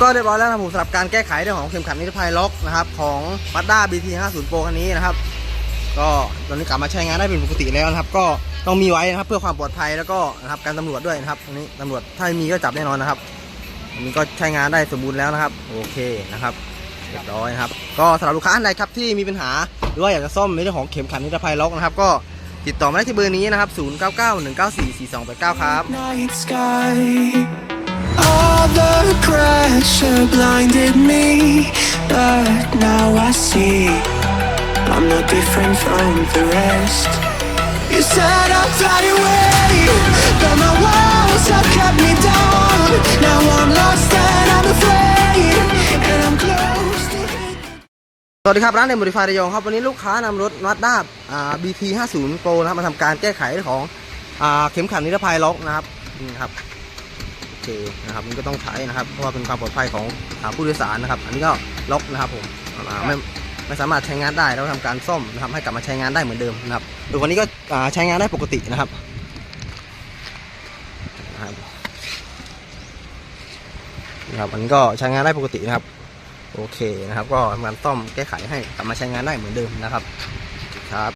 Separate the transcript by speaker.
Speaker 1: ก็เรียบร้อยแล้วนะผมสำหรับการแก้ไขเรื่องของเข็มขัดนิรภัยล็อกนะครับของ Mazda BT 50 Pro คันนี้นะครับ ก็ตอนนี้กลับมาใช้งานได้เป็นปกติแล้วนะครับ ก็ต้องมีไว้นะครับเพื่อความปลอดภัยแล้วก็นะครับการตำรวจด้วยนะครับตรงนี้ตำรวจถ้าม่มีก็จับแน่นอนนะครับอันนี้ก็ใช้งานได้สมบูรณ์แล้วนะครับ โอเคนะครับเรียบร้อยนะครับ ก็สำหรับลูกค้าท่านใดครับที่มีปัญหาหรือว่าอยากจะซ่อมในเรื่องของเข็มขัดนิรภัยล็อกนะครับ ก็ติดต่อมาได้ที่เบอร์นี้นะครับ0991944289 ครับ
Speaker 2: pressure blinded me, but now I see I'm not different from the rest. You said I'd fly away, but my walls have kept me down. Now I'm lost and I'm afraid, and I'm close to
Speaker 1: สวัสดีครับร้านเดมบริฟายระยองครับวันนี้ลูกค้านำรถนัดด้าอ่า BT 50 Pro นะครับมาทำการแก้ไขเรื่องของอ่าเข็มขัดนิรภัยล็อกนะครับนี่ครับ เคนะครับมันก็ต้องใช้นะครับ เพราะว่าเป็นความปลอดภัยของผู้โดยสารนะครับ อันนี้ก็ล็อกนะครับผมไม่ไม่สามารถใช้งานได้แล้วทำการซ่อมนะครับให้กลับมาใช้งานได้เหมือนเดิมนะครับดยวันนี้ก็ใช้งานได้ปกตินะครับนะครับนะครันก็ใช้งานได้ปกตินะครับ โอเคนะครับ ก็ทำการซ่อมแก้ไขให้กลับมาใช้งานได้เหมือนเดิมนะครับ